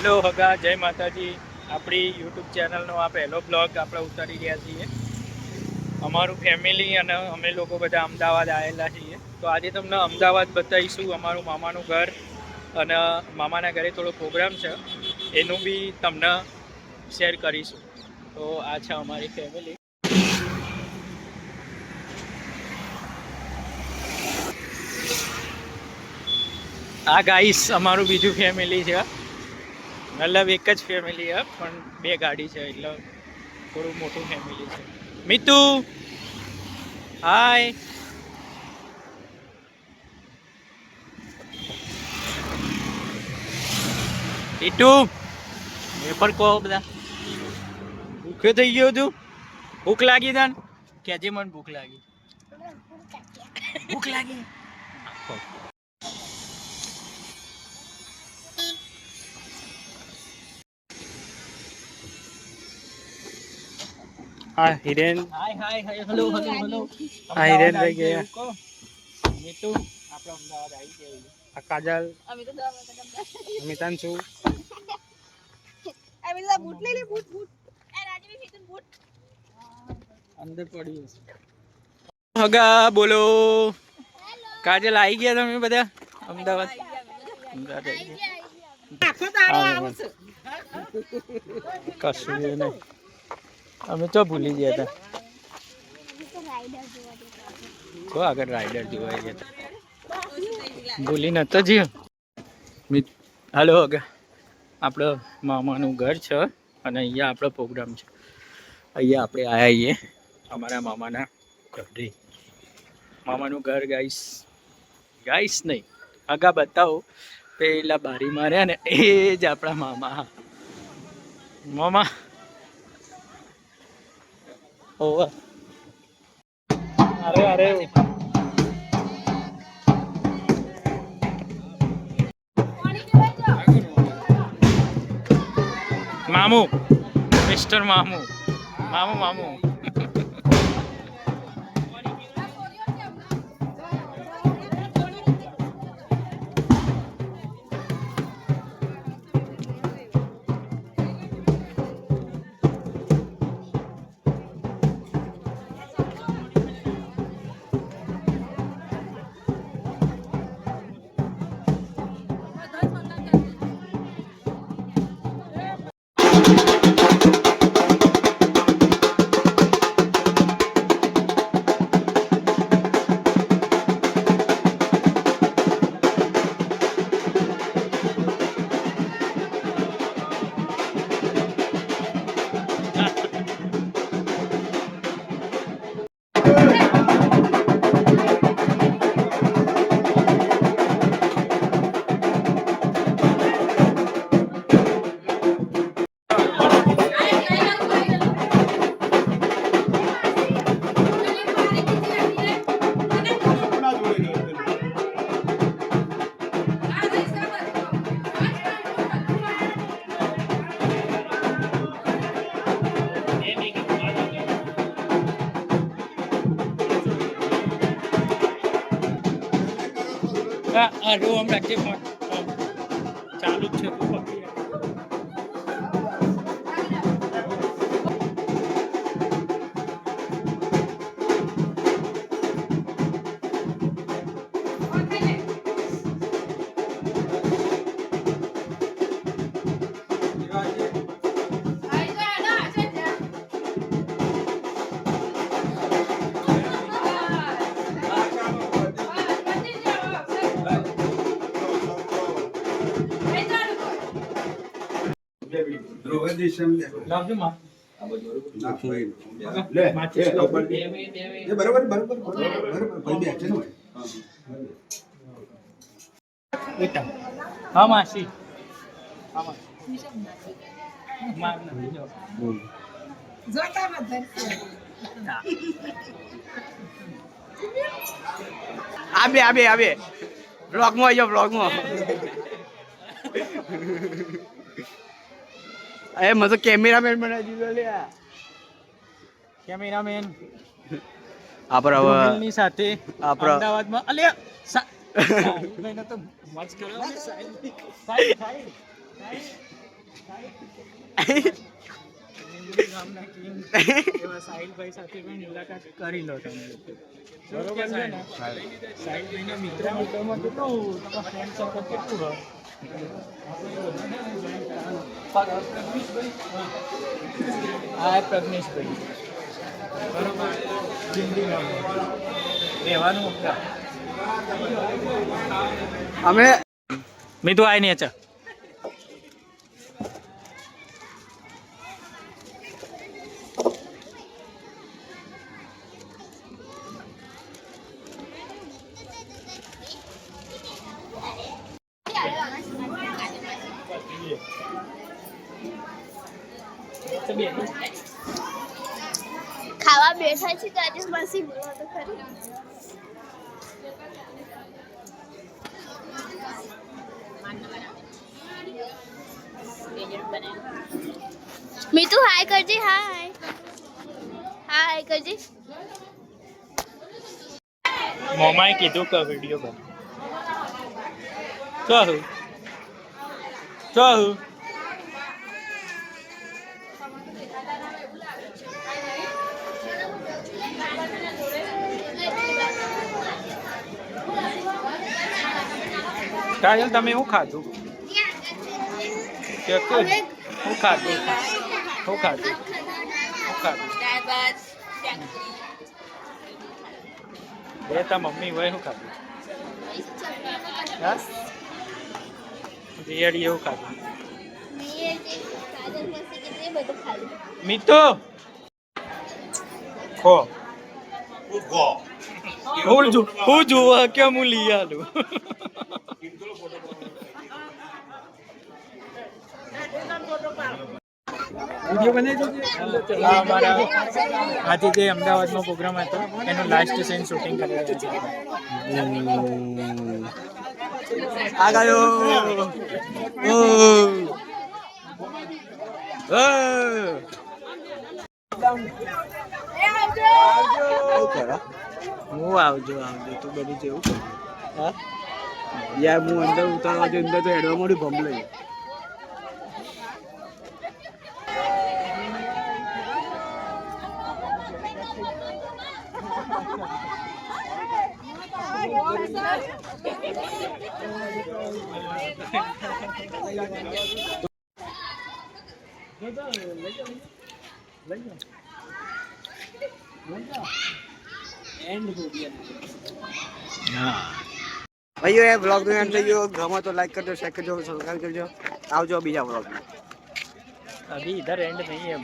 Hello હગા, જય માતાજી. આપણી યુટ્યુબ ચેનલનો આ પહેલો બ્લોગ આપણે ઉતારી રહ્યા છીએ. અમારું ફેમિલી અને અમે લોકો બધા અમદાવાદ આવેલા છીએ. તો આજે તમને અમદાવાદ બતાવીશું, અમારું મામાનું ઘર અને મામાના ઘરે થોડો પ્રોગ્રામ છે. એનું બી તમને શેર કરીશું. તો આ છે અમારી ફેમિલી આ ગાઈસ અમારું બીજું ફેમિલી છે. મતલબ એક જ ફેમિલી હે પણ બે ગાડી છે એટલે થોડું મોટું ફેમિલી છે. મિતુ! હાય ટીટુ એ પણ કહો બધા. ભૂખ્યો થઈ ગયો તું? ભૂખ લાગી તને? કેજે મને ભૂખ લાગી. ભૂખ લાગી. હા Hiren hi hi hi hello hello hello હા, હિરેનભાઈ ગયા. મિતુ આપણે અમદાવાદ આવી ગયા આ કાજલ અમે તો કરતા મિતાંશુ અમે તો બૂટ લઈ લે બૂટ બૂટ એ રાજવી ફીતું બૂટ અંદર પડ્યું છે હગા બોલો કાજલ આવી ગયા તમે બધા અમદાવાદ અમદાવાદ આવી ગયા કશું નહીં અમે તો ભૂલી ગયા હતા કો આગળ રાઈડર જોવા ગયા હતા ભૂલી નતો જીવ હાલો હગા આપણો મામાનું ઘર છે અને અહીંયા આપણો પ્રોગ્રામ છે. અહીંયા આપણે આવ્યા છીએ અમારા મામાના ઘરે. મામાનું ઘર ગાઈસ ગાઈસ નહીં. આગા બતાવો. પેલા બારી માર્યા ને એ જ આપણા મામા. મામા ઓવા. અરે અરે. મામુ મિસ્ટર મામુ. મામુ મામુ. ఇంకా ఆ પણ ચાલુ છે చెప్పు લાવજો માં લે માચીસ એ લાવજો. ઉપર બે મિનિટ, બે મિનિટ. એ બરોબર બરોબર બરોબર બરોબર ભાઈ બે છે ને બેટા હા માસી હા માસી માર નથી જો. આબે આબે આબે બ્લોગમાં આવજો બ્લોગમાં અરે મને તો કેમેરામેન બનાવી દીધો લ્યા કેમેરામેન. આપણે હવે ની સાથે આપણા- અમદાવાદમાં અલ્યા સા- સાહિલભાઈને તો મચ કર્યો કિંગ એવા સાહિલભાઈ સાથે પણ મુલાકાત કરી લો તમે. બરોબર છે ને સાહિલભાઈના મિત્ર મિત્રોમાં કેટલું તમારા ફ્રેન્ડ સર્કલ કેટલું હોય? હા પ્રજ્ઞેશભાઈ. બરોબર જિંદગીમાં રહેવાનું. અમે મીધું આવી નહીં અચ્છા બેઠા છે તો આજે મસી બોલો તો ખરી. મીતુ હાય કરજે, હાય. હાય કરજે. મોમાએ કીધું કે વીડિયો બન ચાહું ચાહુ કાજલ તમે શું ખાધું? કે શું ખાધું? શું ખાધું? શું ખાધું? બે તા મમ્મી હોય શું ખાધું? હા? રિયડી એવું ખાધું? મીઠો? ખો. હું જો હું જોવા કેમ હું લઈ આલું? આ અમારા આજે જે અમદાવાદનો પ્રોગ્રામ હતો એનો લાસ્ટ સીન શૂટિંગ કરી છે. આ ગયો. ઓ ઓ હું આવજો આવજો તું બધું જેવું. હા? યાર હું અંદર ઉતારવા જો અંદર તો હેડવા મળ્યું ભમલે ભાઈઓ, એ બ્લોગનું એન્ડ થઈ ગયો. ગમે તો લાઈક કરજો શેર કરજો સબસ્ક્રાઈબ કરજો. આવજો બીજા બ્લોગમાં અભી ઇધર એન્ડ નહીં હે